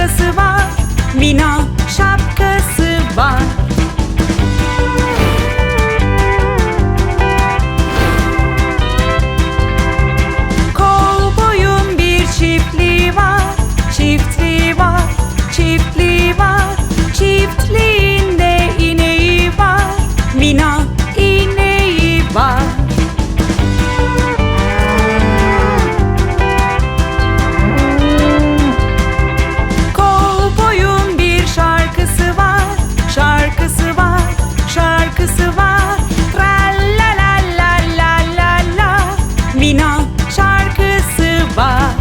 şapkası var. Mina şapkası var. Và